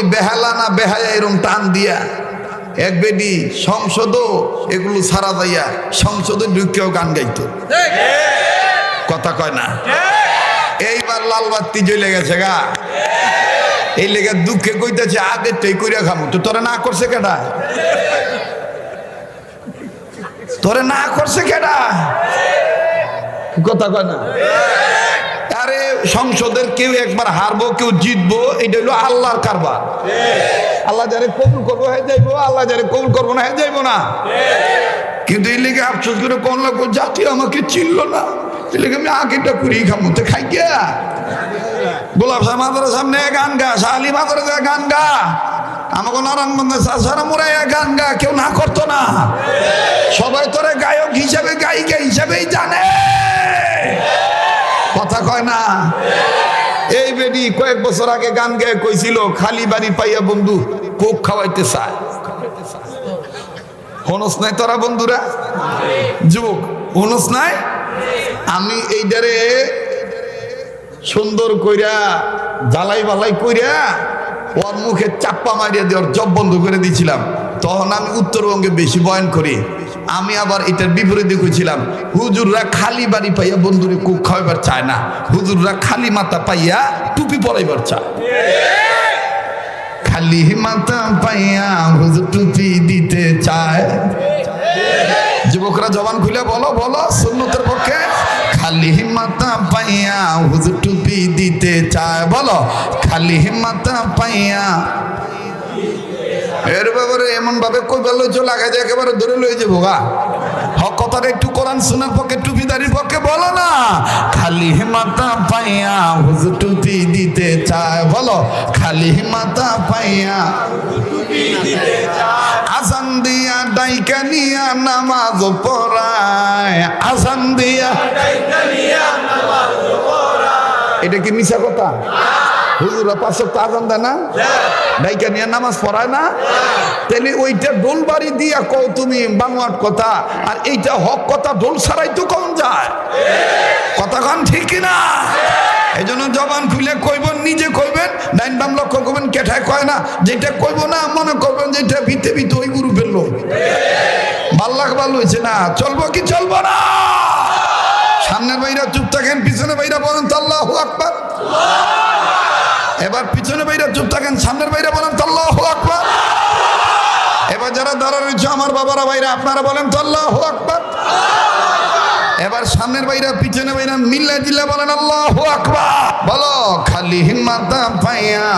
ওই বেহালা না বেহায়া এরম টান দিয়া এক বেডি সংসদও এগুলো সারা যাইয়া সংসদে ঢুকেও গান গাইতো। কথা কয় না? এইবার লাল বাত্তি জ্বলে গেছে গা। এই লেগে দুঃখে কইতেছে, আগে তুই কইরা খামু। তো তোরে না করছে কেডা? তোরে না করছে কেডা? কথা কয় না? আরে সংসদের কেউ একবার হারবো, কেউ জিতবো, এটা হলো আল্লাহর কারবার। আল্লাহ যারে কবুল করব হয়ে যাইবো। আল্লাহ যারে কবুল করব না হয়ে যাইবো না। কিন্তু এই লেগে আফসোস করে কোন লোক জাতি আমাকে চিনলো না। আমাকে নারায়ণগঞ্জে সাসারা মোড়ে গান গা, কেউ না করতো না। সবাই তোরে কয়েক বছর আগে গান গেয়ে কইছিল, খালি বাড়ি পাইয়া বন্ধু কোক খাওয়াইতে চায়। হনস নাই তোরা বন্ধুরা? যুবক, হনস নাই? আমি এইটারে সুন্দর কইরা, জ্বালাই বালাই কইরা ওর মুখে চাপ্পা মারিয়া দেওয়ার জব বন্ধ করে দিয়েছিলাম তখন আমি উত্তরবঙ্গে বেশি বয়ন করি। আমি আবার এটার বিপরীতে কইছিলাম হুজুররা খালি বাড়ি পাইয়া বন্ধুরে কুক খাওয়াইবার চায় না, হুজুররা খালি মাথা পাইয়া টুপি পরাইবার চায়। খালি মাথা পাইয়া হুজুর টুপি দিতে চায়। যুবকরা জবান খুলে বলো বলো, সুন্নতের পক্ষে। খালি মাথা পাইয়া হুজুর টুপি দিতে চায়, বলো, খালি মাথা পাইয়া এর ব্যাপারে এমন ভাবে কই বেলো চলে আগে একেবারে ধরে লয়ে যাব গা। হক কথাটা একটু কোরআন শোনার পক্ষে টুপিদারির পক্ষে বলো না। খালি মাথা পাইয়া হুজুর টুপি দিতে চায়, বলো। খালি মাথা পাইয়া আসান দিয়া ডাইকা নিয়া নামাজ পড়ায়। এটা কি মিশা কথা? হুজুরা পাঁচ সপ্তাহ আজান দেয় না? ডাইকা নিয়ে নামাজ পড়ায় না? তাহলে ওইটা ডোল বাড়ি দিয়া কও তুমি বাংলাট কথা আর এইটা হক কথা ডোল ছাড়াই তো কম যায়। কথা কন ঠিক কিনা এই জন্য জবান খুলে কইবেন নিজে কইবেন ডাইন বাম লক্ষ্য করবেন কেঠায় কয় না যেটা কইব না মনে করবেন যেটা ভিতে ভিতে ওই গুরু ফেলল ভালো ভালো হয়েছে না। চলবো কি চলবো না? সামনের বাইরা চুপ থাকেন পিছনে বাইরা বলেন তো আল্লাহ আকবার। এবার পিছনে বাইরা চুপ থাকেন, সামনের বাইরা বলেন তো আল্লাহ আকবার। এবার যারা দাঁড়া রয়েছে, আমার বাবারা বাইরা আপনারা বলেন তো আল্লাহ আকবার। এবার সামনের বাইরা, পিছনে বাইরা মিল্লা জিল্লা বলেন, আল্লাহ আকবার। বলো, খালি হিম্মাতা পাইয়া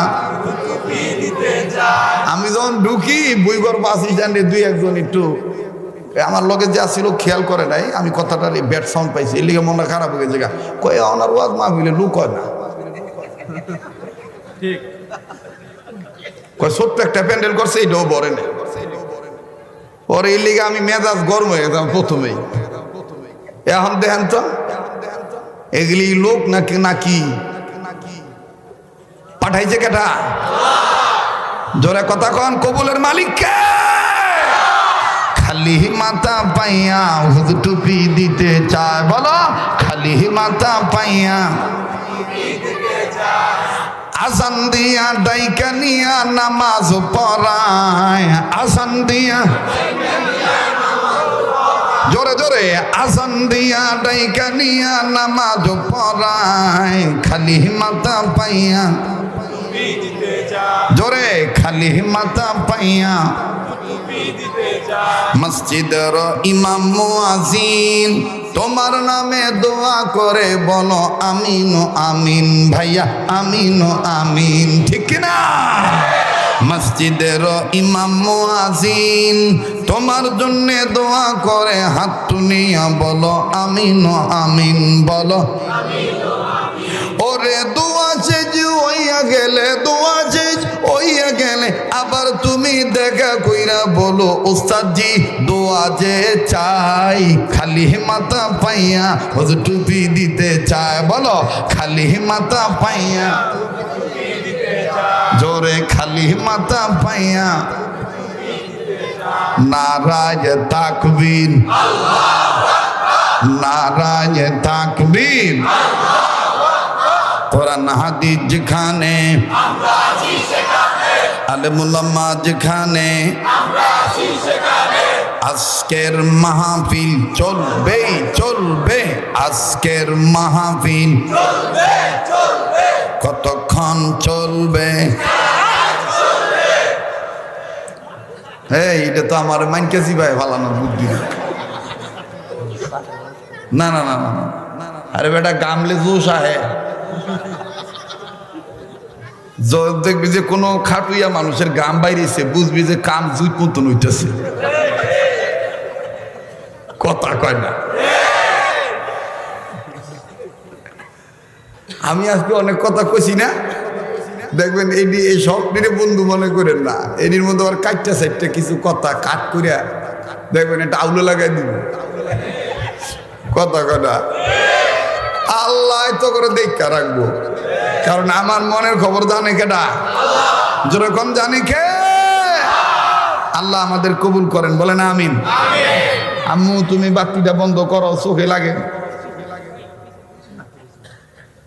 আমি যখন ঢুকি বইগর বাস স্ট্যান্ডে দুই একজন একটু আমার লগে যে আসছিল খেয়াল করে নাই, আমি কথাটার ব্যাট সাউন্ড পাইছি। এর লিগে মনটা খারাপ হয়ে গেছে কয়ে অনার ওয়াজ মা হইলে লুক হয় না। কয়, ছোট্ট একটা প্যান্ডেল করছে, এটাও বরে না। পরে এর লিগে আমি মেজাজ গরম হয়ে গেলাম প্রথমেই। এখন দেখেন তো, এগুলি লোক নাকি নাকি? পাঠাইছে কেটা? জোরে কথা কন, কবুলের মালিক কে খালি মাথা পাইয়া হুজুর টুপি দিতে চায়, বলো, খালি মাথা পাইয়া। আসান দিয়া ডাইকা নিয়া নামাজ পড়ায়। আসান দিয়া। জোরে জোরে। আসান দিয়া ডাইকা নিয়া নামাজ পড়ায়। খালি মাথা পাইয়া। জোরে, খালি মাথা পাইয়া। মসজিদের ইমাম মুয়াজিন তোমার নামে দোয়া করে বলো, আমিন আমিন ভাইয়া, আমিন আমিন। ঠিক না মসজিদের ইমাম মুয়াজিন তোমার জন্য দোয়া করে হাত তুলিয়া বলো, আমিন আমিন বলো। ওরে দোয়া চেজ হইয়া গেলে, দোয়া চেজ হইয়া গেলে আবার তুমি দেখা কইরা বলো, ওস্তাদজি, দোয়া যে চাই, খালি মাথা পাইয়া হুজুর টুপি দিতে চায়। বলো, খালি মাথা পাইয়া, জোরে খালি মাথা পাইয়া। নারাজ তাকবীর নারাজ তাকবীর। কোরআন হাদিস যেখানে আলেমুল্লামা যেখানে আজকের মাহফিল চলবে চলবে। আজকের মাহফিল কতক্ষণ চলবে? এই এটা তো আমার মাইনকেছি ভাই ফালানোর বুদ্ধি। না না না না না আরে বেটা গামলে জোশ আহে। দেখবি যে কোনো খাটুইয়া মানুষের গাম বাইরেছে, বুঝবি যে কাম জুই মতন হইতেছে। কথা কয় না। আমি আজকে অনেক কথা কইছি না। দেখবেন এটি এই স্বপ্নের বন্ধু মনে করেন না। এটির মধ্যে আবার কাটটা সাইটটা কিছু কথা কাট করিয়া দেখবেন এটা আউলো লাগাই দিব। কথা কথা আল্লাহ তো করে দেখা রাখব। কারণ আমার মনের খবর জানে কেটা যেরকম জানি কে? আল্লাহ আমাদের কবুল করেন, বলেন আমিন। আম্মু, তুমি বাতিটা বন্ধ করো, চোখে লাগে।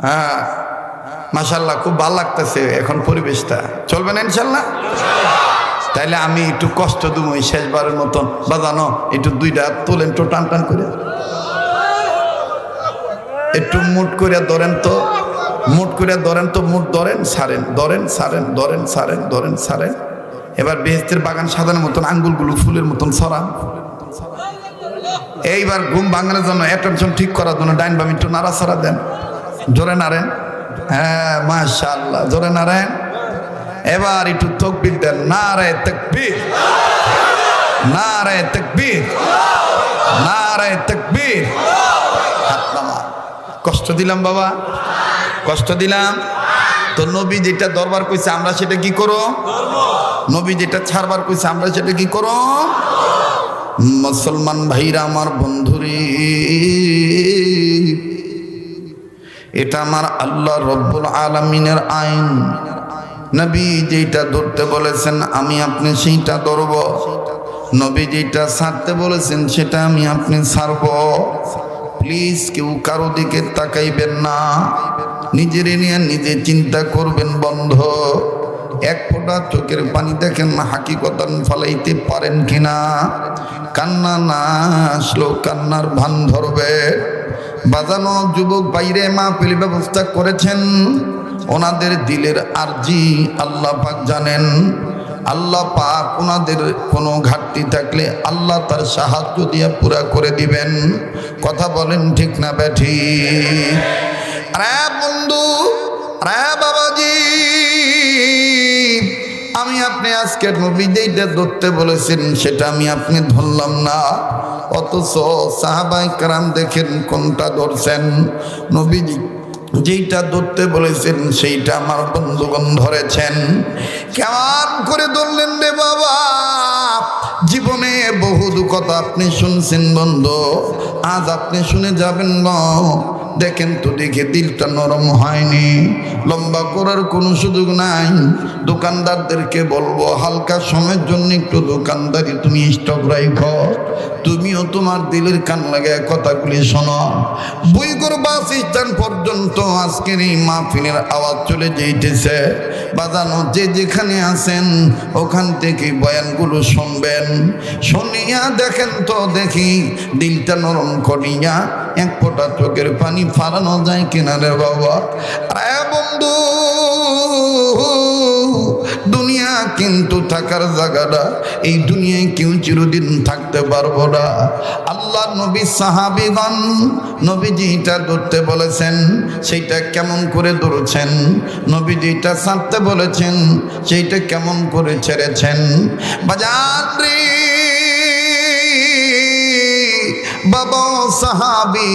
হ্যাঁ মাসাল্লাহ খুব ভালো লাগতেছে এখন পরিবেশটা। চলবে না ইনশাল্লাহ তাইলে আমি একটু কষ্ট দেবো এই শেষবারের মতন। বাজানো, একটু দুইটা তোলেন তো টান টান করে। একটু মুট করে ধরেন তো। মুট করে ধরেন তো মুট ধরেন, সারেন ধরেন সারেন ধরেন সারেন ধরেন, সারেন। এবার বেহেস্তের বাগান সাজানোর মতন, আঙ্গুলগুলো ফুলের মতন সরান। এইবার ঘুম ভাঙানোর জন্য অ্যাটেনশন ঠিক করার জন্য ডাইন বাম একটু নাড়াচাড়া দেন। জোরে নাড়েন। হ্যাঁ মাশাল্লাহ জোরে নাড়েন। এবার একটু তকবির দেন। নারে তকবির। নারে তকবির। নারে তকবির। হাত নামা কষ্ট দিলাম বাবা। কষ্ট দিলাম। তো নবী যেটা দরবার কইছে, আমরা সেটা কি করো? নবী যেটা ছাড়বার কইছে, আমরা সেটা কি করো? মুসলমান ভাইরা, আমার বন্ধুরে, এটা আমার আল্লাহ রব্বুল আলমিনের আইন। নবী যেটা ধরতে বলেছেন, আমি আপনি সেইটা ধরব। নবী যেটা ছাড়তে বলেছেন, সেটা আমি আপনি ছাড়ব। প্লিজ কেউ কারও দিকে তাকাইবেন না। নিজের নিয়ে নিজে চিন্তা করবেন বন্ধ। এক ফোঁটা চোখের পানি দেখেন হাকিকতান ফালাইতে পারেন কিনা। কান্না না আসলো কান্নার ভান ধরবে। বাজানো যুবক বাইরে মা পেলি ব্যবস্থা করেছেন। ওনাদের দিলের আরজি আল্লাহ পাক জানেন। আল্লাহ পাক ওনাদের কোনো ঘাটতি থাকলে আল্লাহ তার সাহায্য দিয়ে পুরা করে দিবেন। কথা বলেন ঠিক না ব্যাঠি? রে বন্ধু, রে বাবাজি, আমি আপনি আজকে নবী যেইটা ধরতে বলেছেন, সেটা আমি আপনি ধরলাম না। অথচ সাহাবাই কারাম দেখেন কোনটা ধরছেন। নবীজি যেইটা ধরতে বলেছেন, সেইটা আমার বন্ধুগণ ধরেছেন। কেমন করে ধরলেন রে বাবা? জীবনে বহু কথা আপনি শুনছেন বন্ধু, আজ আপনি শুনে যাবেন না দেখেন তো দেখে দিলটা নরম হয়নি। লম্বা করার কোনো সুযোগ নাই। দোকানদারদেরকে বলব, হালকা সময়ের জন্য একটু দোকানদারি, তুমি স্টক রাইখ তুমিও তোমার দিলের কান লাগে কথাগুলি শোনো। বই বাস স্থান পর্যন্ত, আজকের এই মাহফিলের আওয়াজ চলে যেতেছে বাজানো যে যেখানে আছেন, ওখান থেকে বয়ানগুলো শুনবেন। শুনিয়া দেখেন তো দেখি, দিলটা নরম করিয়া এক ফোঁটা চোখের পানি ফালানো যায় কিনারে বাবা। আরে বন্ধু, দুনিয়া কিন্তু থাকার জায়গাটা, এই দুনিয়ায় কেউ চিরদিন থাকতে পারব না। আল্লাহ নবী সাহাবিগণ নবী যেটা ধরতে বলেছেন, সেইটা কেমন করে ধরেছেন? নবীজিটা ছাড়তে বলেছেন, সেইটা কেমন করে ছেড়েছেন? বাজার বাবা সাহাবি,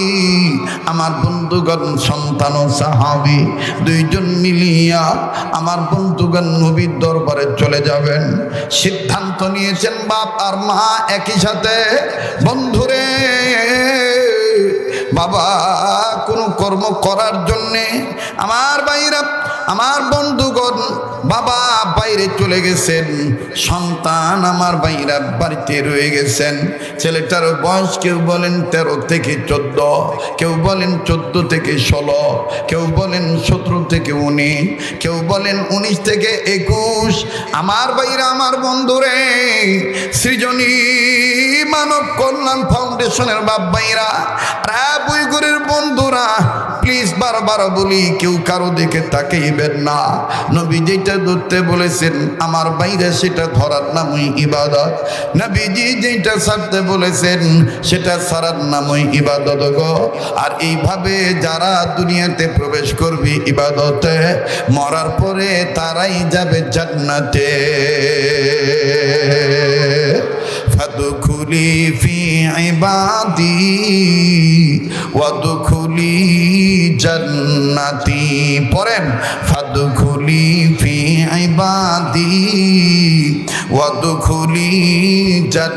আমার বন্ধুগণ, সন্তান সাহাবি, দুইজন মিলিয়া আমার বন্ধুগণ নবীর দরবারে চলে যাবেন। সিদ্ধান্ত নিয়েছেন বাপ আর মা একই সাথে। বন্ধুরে, বাবা, কোনো কর্ম করার জন্যে আমার বাইরা আমার বন্ধুগণ, বাবা বাইরে চলে গেছেন, সন্তান আমার বাইরা বাড়িতে রয়ে গেছেন। ছেলেটার বয়স কেউ বলেন তেরো থেকে চোদ্দ, কেউ বলেন চোদ্দ থেকে ষোলো, কেউ বলেন সতেরো থেকে উনিশ, কেউ বলেন উনিশ থেকে একুশ। আমার বাইরা, আমার বন্ধুরে, সৃজনী মানব কল্যাণ ফাউন্ডেশনের বাপ ভাইরা বুইগুরের বন্ধুরা বারবার বলি, কেউ কারও দিকে তাকাইবেন না। নবী যেটা ধরতে বলেছেন, আমার বাইরে সেটা ধরার নামই ইবাদত। নবীজি যেটা ছাড়তে বলেছেন, সেটা ছাড়ার নামই ইবাদত গো। আর এইভাবে যারা দুনিয়াতে প্রবেশ করবে ইবাদতে, মরার পরে তারাই যাবে জান্নাতে। فادخلي في عبادي وادخلي جنتي পড়েন ফাদখুলি ফি ইবাদি ওয়াদখুলি জান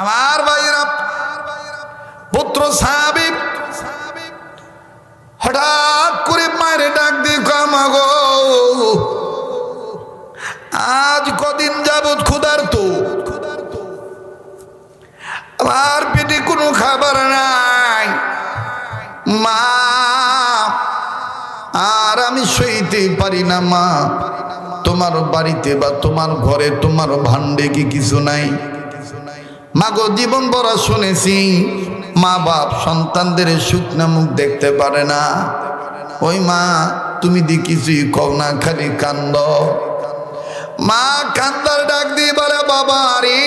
আমার ভাইরা পুত্র সাহাবী হঠাৎ করে মায়ের ডাক দিয়ে কামাগো খাবার নাই। মা, আর আমি সইতে পারি না, মা। তোমার বাড়িতে বা তোমার ঘরে তোমার ভান্ডে কি কিছু নাই? মাগো, জীবন বড় শুনেছি মা বাপ সন্তানদের শুকনা মুখ দেখতে পারে না। ওই মা, তুমি দি কিছুই কও না, খালি কান্দ। মা, কান্দার ডাক দিয়ে বলে বাবা রে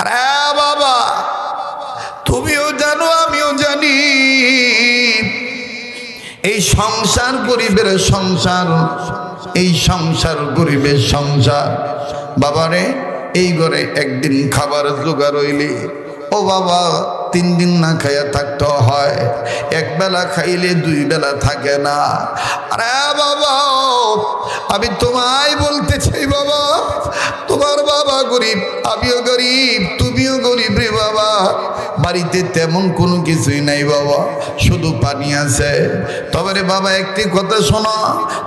আরে বাবা, তুমিও জানো, আমিও জানি। এই সংসার গরিবের সংসার, এই সংসার গরিবের সংসার। বাবারে এই ঘরে একদিন খাবার জোগাড় হইলে, ও বাবা, তিন দিন না খাইয়া থাকতে হয়। এক বেলা খাইলে দুই বেলা থাকে না। আরে বাবা, আমি তোমায় বলতে চাই বাবা, তোমার বাবা গরিব, আমিও গরিব, তুমিও গরিব রে বাবা। বাড়িতে তেমন কোনো কিছুই নাই বাবা, শুধু পানি আছে। তবে রে বাবা, একটি কথা শোনো,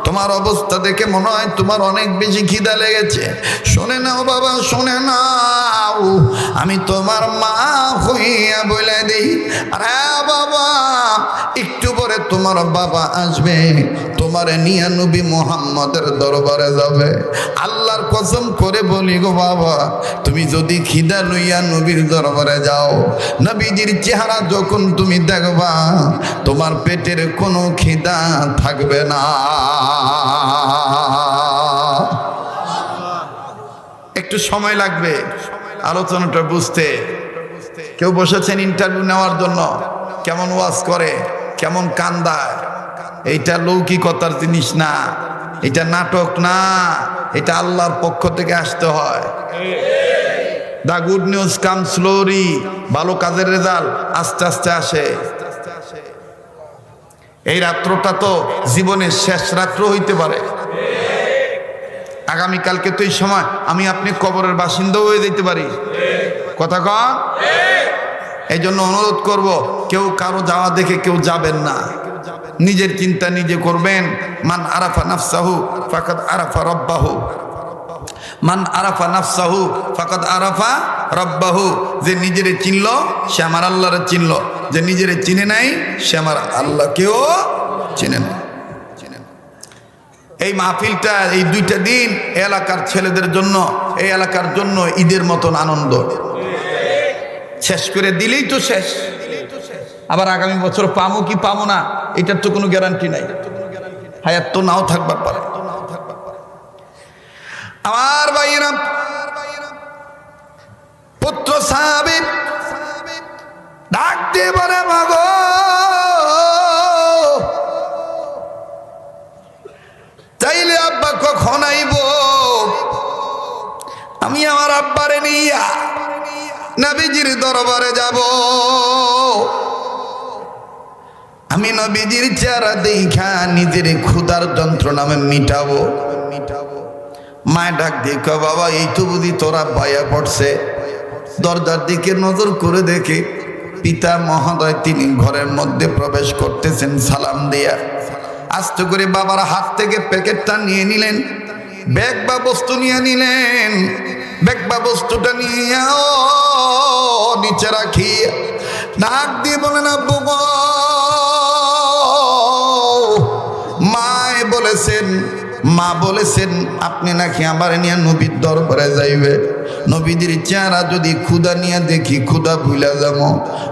তোমার অবস্থা দেখে মনে হয় তোমার অনেক বেশি খিদা লেগেছে। শোনে নাও বাবা, শোনে নাও। আমি তোমার মা হইয়া বলে দিই, আরে বাবা, একটু পরে তোমার বাবা আসবে, তোমার নিয়া নবী মোহাম্মদের দরবারে যাবে। আল্লাহর কসম করে বলি গো বাবা, তুমি যদি খিদা লইয়া নবীর দরবারে যাও, নবীজির চেহারা যখন তুমি দেখবা, তোমার পেটের কোনো খিদা থাকবে না। একটু সময় লাগবে আলোচনাটা বুঝতে। কেউ বসেছেন ইন্টারভিউ নেওয়ার জন্য? কেমন ওয়াজ করে? কেমন কান্দায় এইটা লৌকিকতার জিনিস না, এটা নাটক না, এটা আল্লাহর পক্ষ থেকে আসতে হয়। দা গুড নিউজ কাম স্লোরি ভালো কাজের রেজাল্ট আস্তে আস্তে আসে। এই রাত্রটা তো জীবনের শেষ রাত্র হইতে পারে। আগামীকালকে তো এই সময় আমি আপনি কবরের বাসিন্দাও হয়ে যেতে পারি। কথা কন? এই জন্য অনুরোধ করব, কেউ কারও যাওয়া দেখে কেউ যাবেন না। নিজের চিন্তা নিজে করবেন। মান আরাফা নাফসাহু ফাকাদ আরাফা রব্বাহু। মান আরাফা নাফসাহু ফাকাদ আরাফা রব্বাহু। যে নিজেরে চিনল, সে আমার আল্লাহরে চিনল। যে নিজেরে চিনে নাই, সে আমার আল্লাহকেও চিনে না এই মাহফিলটা, এই দুইটা দিন এলাকার ছেলেদের জন্য, এই এলাকার জন্য ঈদের মতন আনন্দ। শেষ করে দিলেই তো শেষ। আবার আগামী বছর পামো কি পামো না, এটার তো কোনো গ্যারান্টি নাই। হায়াত তো নাও থাকবার পারে। আমার ভাইয়েরা, পুত্র সাহাবিব ডাক বলে, মাগো, চাইলে আব্বা কখন আইব? আমি আমার আব্বারে নিয়া নবীজির দরবারে যাব। আমি নবীজির চেহারা দেখা নিজের ক্ষুধার যন্ত্রণা আমি মিটাবো। মায় ডাক দেখ বাবা, এই তো বুঝি তোরা ভয়া পড়ছে। দরজার দিকে নজর করে দেখে পিতা মহোদয় তিনি ঘরের মধ্যে প্রবেশ করতেছেন, সালাম দিয়া। আস্তে করে বাবার হাত থেকে প্যাকেটটা নিয়ে নিলেন, ব্যাগ বা বস্তু নিয়ে নিলেন। ব্যাগ বা বস্তুটা নিয়ে নিচে রাখি নাক দিয়ে বলে না বুব। মায় বলেছেন মা বলেছেন, আপনি নাকি আমার নিয়ে নবীর দরবারে যাইবে? নবীদের চেহারা যদি ক্ষুদা নিয়ে দেখি ক্ষুদা ভুলে যাব।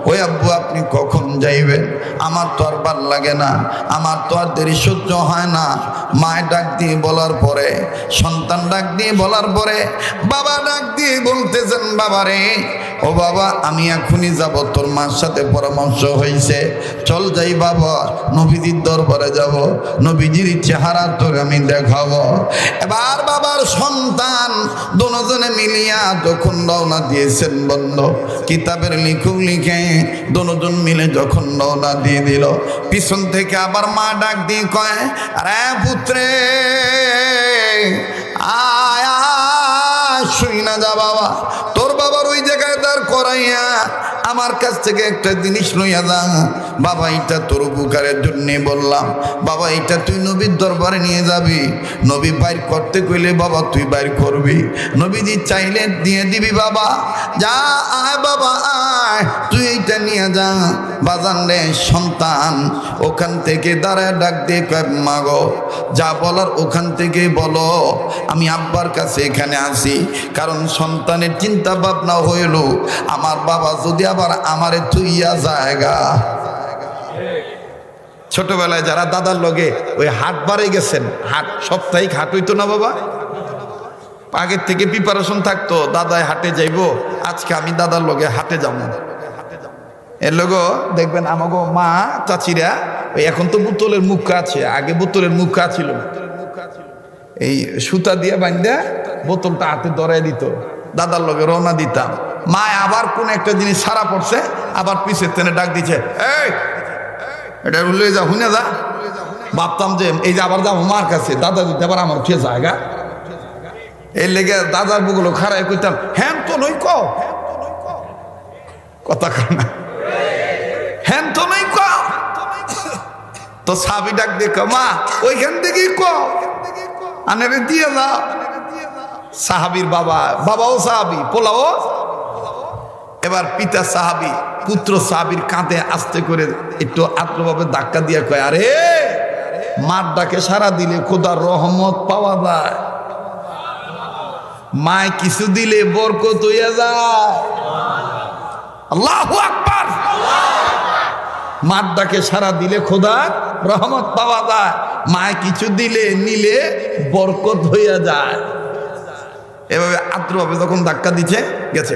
ওই আব্বু, আপনি কখন যাইবেন আমার তো আর ভালো লাগে না। আমার তো আর দেরি সহ্য হয় না। মায় ডাক দিয়ে বলার পরে, সন্তান ডাক দিয়ে বলার পরে, বাবা ডাক দিয়ে বলতেছেন, বাবারে ও বাবা, আমি এখনই যাব, তোর মার সাথে পরামর্শ হয়েছে চল যাই বাবা, নবীজির দরবারে যাব, নবীজির চেহারা তোর আমি দেখাবো। এবার বাবার সন্তান দুজনে মিলিয়া যখন রওনা দিয়েছেন বন্ধ, কিতাবের লিখুক লিখে দুজন মিলে যখন রওনা দিয়ে দিল, পিছন থেকে আবার মা ডাক দিয়ে কয়, আরে পুত্রে আয়, শুই না যা বাবা। তোর বাবার ওই জায়গায় দাঁড় করাইয়া আমার কাছ থেকে একটা জিনিস লইয়া যা। বাবা, এটা তোর উপকারের জন্যে বললাম। বাবা, এটা তুই নবীর দরবারে নিয়ে যাবি। নবী বাইর করতে কইলে, বাবা, তুই বাইর করবি। নবীজি চাইলে দিয়ে দিবি, বাবা। যা, আয়, বাবা, আয়, তুই এইটা নিয়ে যা। বাজান রে, সন্তান, ওখান থেকে দাঁড়ায় ডাক দিয়ে কয় মাগো যা বলার ওখান থেকে বলো। আমি আব্বার কাছে এখানে আসি। কারণ সন্তানের চিন্তা ভাবনা হইল আমার বাবা যদি আবার আমারে তুইয়া জায়গা ছোটবেলায় যারা দাদার লগে ওই হাট বারে গেছেন, হাট, সাপ্তাহিক হাট হইতো না বাবা? আগের থেকে প্রিপারেশন থাকতো দাদায় হাটে যাইবো, আজকে আমি দাদার লগে হাটে যাব। এর লোগো, দেখবেন আমাগো মা চাচিরা, ওই এখন তো বোতলের মুখ আছে, আগে বোতলের মুখ ছিল। এই সুতা দিয়ে বান্ধা বোতলটা হাতে ধরাই দিত। দাদার লগে রওনা দিতাম। মা আবার কোন একটা জিনিস সারা পড়ছে, আবার পিছের তেনে ডাক দিছে, এই, এটা উল্লে যা, হুনে যা। ভাবতাম যে, এই যে আবার যাব মার কাছে, দাদা দিতে আবার আমার উঠে জায়গা এই লেগে দাদার বুগুলো খারাই কইতাম হ্যাঁ তো নই ক। কথা কয় না। হ্যাঁ তো নই ক। তো সাবি ডাক দেখ মা, ওইখান থেকেই ক। আনারে দিয়ে দাও সাহাবির বাবা, বাবাও সাহাবি, পোলাও। এবার পিতা সাহাবি, পুত্র সাহাবির কাঁধে আস্তে করে একটু আত্মভাবে ধাক্কা দিয়ে কয়, আরে, মার ডাকে সারা দিলে খোদার রহমত পাওয়া যায়। মায় কিছু দিলে বরকত হইয়া যায়। মার ডাকে সারা দিলে খোদার রহমত পাওয়া যায়। মায় কিছু দিলে নিলে বরকত হইয়া যায়। এভাবে আত্মভাবে যখন ধাক্কা দিচ্ছে গেছে।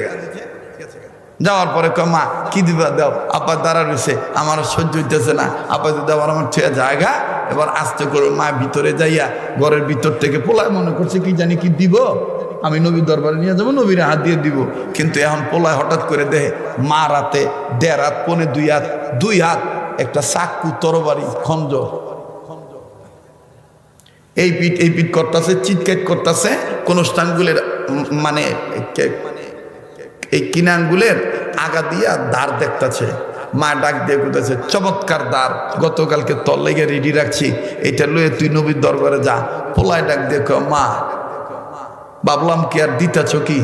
যাওয়ার পরে কয়, মা কি দিবা দাও? আব্বা দাঁড়া রয়েছে আমার সহ্য হইতেছে না। আব্বা যদি আবার আমার ছেড়ে জায়গা এবার আস্তে করে মা ভিতরে যাইয়া ঘরের ভিতর থেকে পোলায় মনে করছে কি জানি কি দিব? আমি নবীর দরবারে নিয়ে যাব নবীরে হাত দিয়ে দিব। কিন্তু এখন পোলায় হঠাৎ করে দেহে মা রাতে দেড় হাত পনে দুই হাত দুই হাত একটা চাকু তরবারি খঞ্জর এই পিঠ এই পিঠ করতেছে, চিৎকার করতেছে, কোন স্থানগুলের মানে এই কিনাঙ্গুলের আগা দিয়া দ্বার দেখতেছে। মা ডাক দিয়ে কোথাছে চমৎকার দ্বার, গতকালকে তল লেগে রেডি রাখছি। এটা লয়ে তুই নবীর দরবারে যা। পোলায় ডাক দিয়ে মা, ভাবলাম কি আর দিতেছ কি?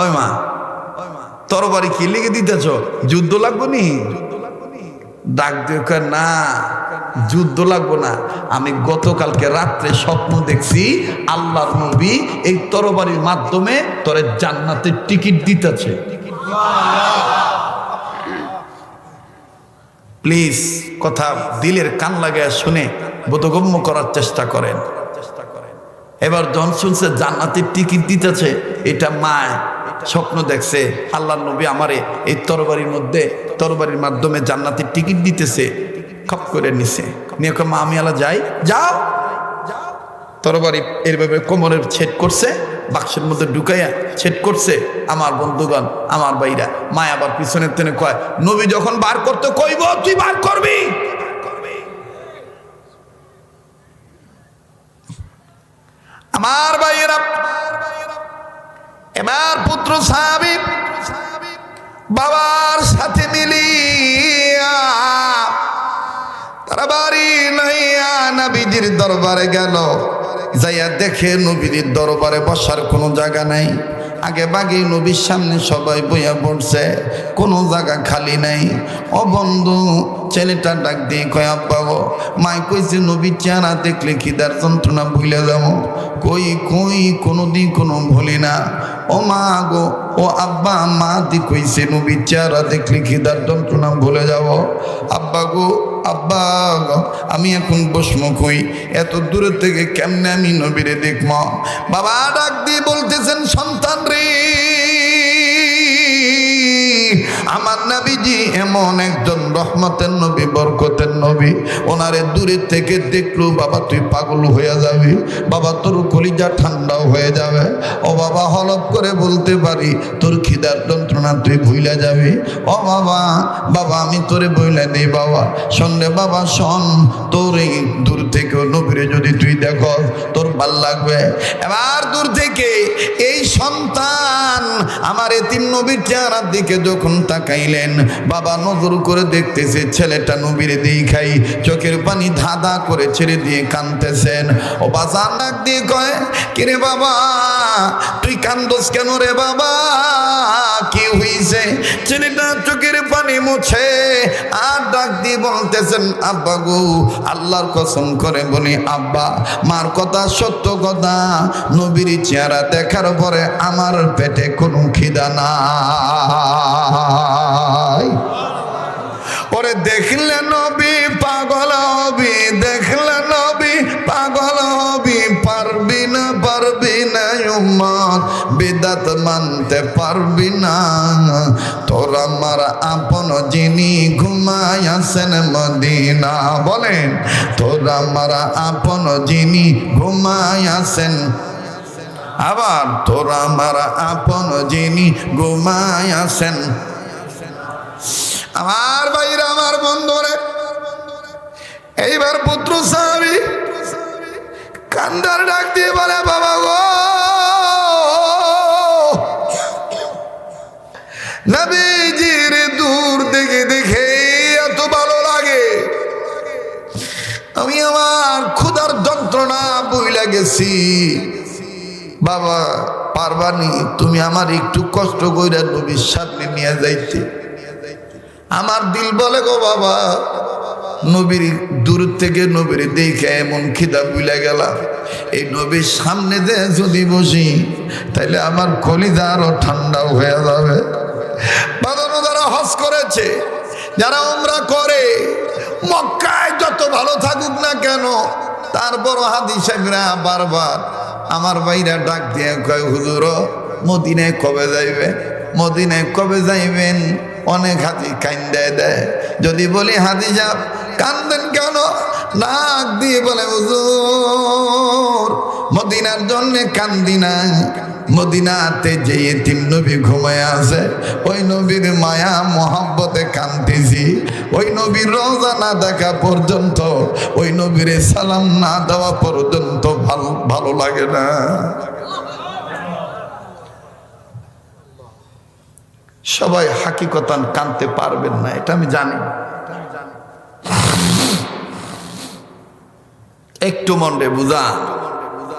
ওই মা তরবারি কি লেগে দিতেছ? যুদ্ধ লাগবো নি? ডাক দিয়ে না যুদ্ধ লাগবো না। আমি গতকালকে রাত্রে স্বপ্ন দেখছি, আল্লাহর নবী এই তরবারির মাধ্যমে তোরে জান্নাতের টিকিট দিতেছে। প্লিজ, কথা দিলের কান লাগায় শুনে বোধগম্য করার চেষ্টা করেন। এবার জন শুনছে জান্নাতের টিকিট দিতেছে, এটা মায় স্বপ্ন দেখছে আল্লাহ নবী আমারে এই তরবারির মধ্যে, তরবারির মাধ্যমে জান্নাতের টিকিট দিতেছে। খপ করে নিছে। নিয়ে মা, আমি আল্লাহ যাই। যাও। তরবারি এইভাবে কোমরের ছেদ করছে, বাক্সের মধ্যে ঢুকাইয়া ছেদ করছে। আমার বন্ধুগণ, আমার বাইরা মায় আবার পিছনের তেনে কয়, নবী যখন বার করতে, কইব, তুই বার করবি? আমার ভাইয়েরা, এবার পুত্র সাহাবি বাবার সাথে মিলিয়া তারা বাড়ি নাইয়া নাবিজির দরবারে গেল। যাইয়া দেখে নবীর দরবারে বসার কোনো জায়গা নাই। আগে বাগে নবীর সামনে সবাই বইয়া পড়ছে, কোনো জায়গা খালি নাই। ও বন্ধু, ছেলেটা ডাক দিয়ে কয় গো, মাই কইছে নবীর চেহারা দেখলে খিদার যন্ত্রণা ভুলে যাব। কই কই কোনো দিন কোনো ভুলি না। ও মা গো, ও আব্বা, মা দি কইছে নবীর চেহারা দেখলে খিদার যন্ত্রণা ভুলে যাব। আব্বা গো আব্বা আমি এখন বসমো কই এত দূরে থেকে কেমনে আমি নবীরে দেখম বাবা ডাক দিয়ে বলতেছেন, সন্তান রে আমার নবীজি এমন একজন রহমতের নবী, বরকতের নবী। ওনারে দূরের থেকে দেখল, বাবা, তুই পাগল হয়ে যাবি। বাবা, তোর কলিজা ঠান্ডাও হয়ে যাবে। ও বাবা, হলপ করে বলতে পারি, তোর খিদার যন্ত্রণা তুই ভুলে যাবি। ও বাবা বাবা, আমি তোরে বইলে নেই, বাবা। সঙ্গে বাবা, শোন, তোর এই দূর থেকে নবীরে যদি তুই দেখো তোর ভালো লাগবে। এবার দূর থেকে এই সন্তান আমার এতিম নবীর চেহারার দিকে যখন তাকাইলেন। বাবা নজর করে দেখতেছে, ছেলেটা নবীর দিয়ে খাই চোখের পানি ধাঁধা করে ছেড়ে দিয়ে কানতেছেন ও বাজার ডাক দিয়ে কয়, কিরে বাবা, তুই কান্দোস কেন রে বাবা? বলতেছেন, আব্বা গো, আল্লাহর কসম করে বলি, আব্বা, মার কথা সত্য কথা, নবীর চেহারা দেখার পরে আমার পেটে কোনো খিদা নাই। ওরে, দেখলে নবী পাগল হবি, দেখলে নবী পাগল হবি, পারবি না পারবি না বিদাত মানতে পারবি না। তোর আমার আপন যিনি ঘুমায়াছেন মদিনা, বলেন, তোর আমার আপন যিনি ঘুমায়াছেন আবার, তোর আমার আপন যিনি ঘুমায়াছেন আমার ভাইরা, আমার বন্ধুরে, এইবার পুত্র সাহাবি কান্দার ডাক দিয়ে বলে, বাবা নবীজির দূর দেখে দেখে এত ভালো লাগে। আমি আমার ক্ষুধার যন্ত্রণা বইলা গেছি। বাবা, পারবানি, তুমি আমার একটু কষ্ট কইরা নবীর সামনে নিয়ে যাইতে। আমার দিল বলে গো বাবা, নবীর দূর থেকে নবীর দেখে এমন খিদা বুলে গেলাম এই নবীর সামনে দিয়ে যদি বসি, তাইলে আমার কলিজা আরও ঠান্ডাও হয়ে যাবে। বাদানো যারা হজ করেছে, যারা উমরা করে, মক্কায় যত ভালো থাকুক না কেন তারপর হাদি বারবার, আমার ভাইরা ডাক দিয়ে কয়, হুজুর, মদিনায় কবে যাইবে? মদিনায় কবে যাইবেন? অনেক হাতি কান্দায় দেয়। যদি বলি হাতি যাব কান্দেন কেন? নাক দিয়ে বলে, হুজুর, মদিনার জন্যে কান্দি না মদিনাতে যে এতিম নবী ঘুমায় আছে, ওই নবীর মায়া, মহাব্বতে কান্দিছি। ওই নবীর রোজা না দেখা পর্যন্ত, ওই নবীর সালাম না দেওয়া পর্যন্ত ভালো ভালো লাগে না। সবাই হাকিকতান কানতে পারবেন না, এটা আমি জানি। একটু মন্ডে বুঝা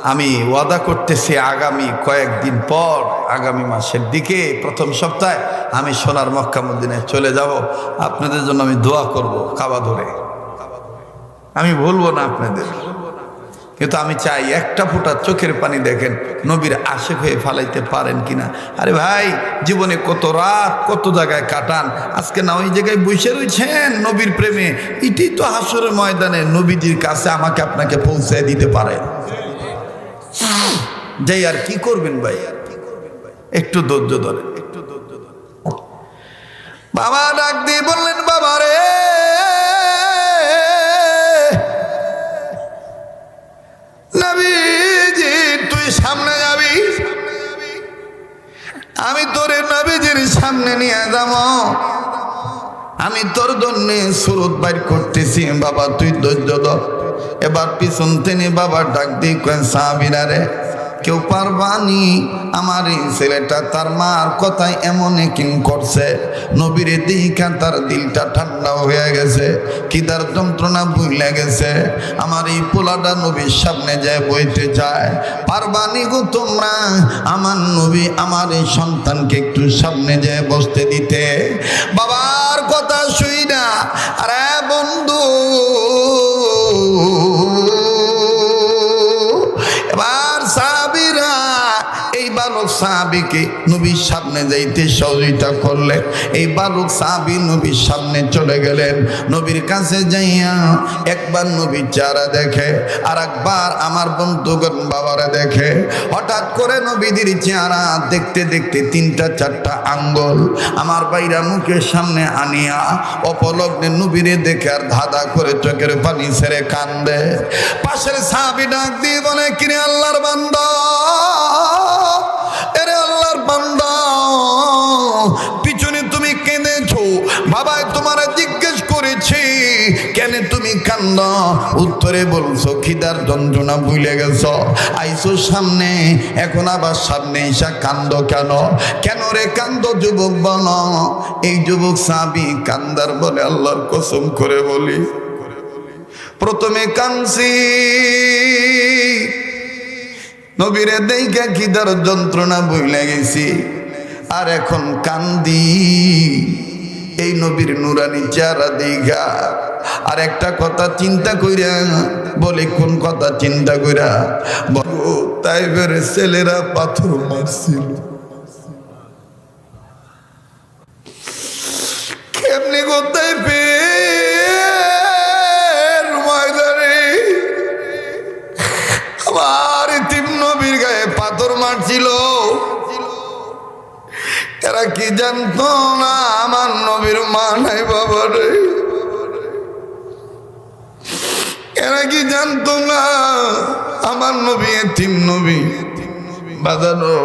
আমি ওয়াদা করতেছি আগামী কয়েকদিন পর, আগামী মাসের দিকে, প্রথম সপ্তাহে আমি সোনার মক্কা মদিনায় চলে যাব। আপনাদের জন্য আমি দোয়া করব কাবা ধরে। আমি বলব না আপনাদের। কিন্তু আমি চাই একটা ফোঁটা চোখের পানি দেখেন, নবীর আশেক হয়ে ফালাইতে পারেন কিনা। আরে ভাই, জীবনে কত রাত, কত জায়গায় কাটান। আজকে না ওই জায়গায় বসে রয়েছেন নবীর প্রেমে। এটি তো হাসরের ময়দানে নবীজির কাছে আমাকে আপনাকে পৌঁছে দিতে পারে। যাই আর কি করবেন ভাই? আর কি করবেন ভাই একটু ধৈর্য ধরেন। একটু ধৈর্য ধরেন বাবা ডাক দিয়ে বললেন, বাবা রে! তুই সামনে যাবি? আমি তোরে নবীজির সামনে নিয়ে যাব। আমি তোর জন্য সুরত বাইর করতেছি। বাবা, তুই ধৈর্য ধর। এবার পিছন থেকে বাবা ডাক দিয়ে কেন সাহাবিরা কেউ পারবানি আমার এই ছেলেটা তার মার কথায় এমন কিন করছে। নবীরে দিকা তার দিলটা ঠান্ডা হয়ে গেছে। কিদার যন্ত্রণা ভুলে গেছে। আমার এই পোলাটা নবীর সামনে যায়, বইতে চায় পারবানি গো তোমরা? আমার নবী আমার এই সন্তানকে একটু সামনে যায়, বসতে দিতে। বাবার কথা শুই না। আরে সাহাবিকে নবীর সামনে যাইতে সহযোগিতা করলেন। এই বালক সাহাবি নবীর সামনে চলে গেলেন। নবীর কাছে যাইয়া একবার নবীর চারা দেখে আর একবার আমার বন্ধুগণ বাবারা দেখে। হঠাৎ করে নবীদের চেহারা দেখতে দেখতে তিনটা চারটা আঙ্গল আমার বাইরা মুখের সামনে আনিয়া অপলগ্নে নবীরে দেখে আর ধাঁধা করে চোখের পানি ছেড়ে কান্দে। পাশের সাহাবি ডাক দিয়ে বলে, কিরে আল্লাহর বান্দা? বান্দা, পিছনে তুমি কেঁদেছো। বাবাই তোমার জিজ্ঞেস করেছি, কেন তুমি কান্দ? উত্তরে বলছো, খিদার যন্ত্রণা ভুলে গেছ। আইসো সামনে, এখন আবার সামনে এসা কান্দ কেন? কেন রে কান্দ যুবক বল? এই যুবক সাবি কান্দার বলে আল্লাহর কসম করে বলি। প্রথমে কানসি নবীরে দেইকা খিদার যন্ত্রণা বইলে গেছি। আর এখন কান্দি। এই নবীর নুরানি চারা দিঘা আর একটা কথা চিন্তা কইরা, বলে কোন কথা চিন্তা কইরা? তাই বেরে ছেলেরা পাথর মারছিল। মারছিল এরা কি জানতো না আমার নবীর মা নাই বাবা রে এরা কি জানতো না আমার নবী তিন নবী? বাজানো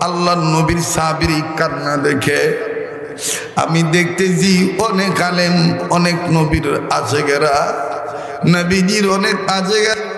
আল্লাহ নবীর সাবির কান্না দেখে আমি দেখতেছি অনেক আলেম, অনেক নবীর আছে গেরা নবীজির অনেক আছে গেরা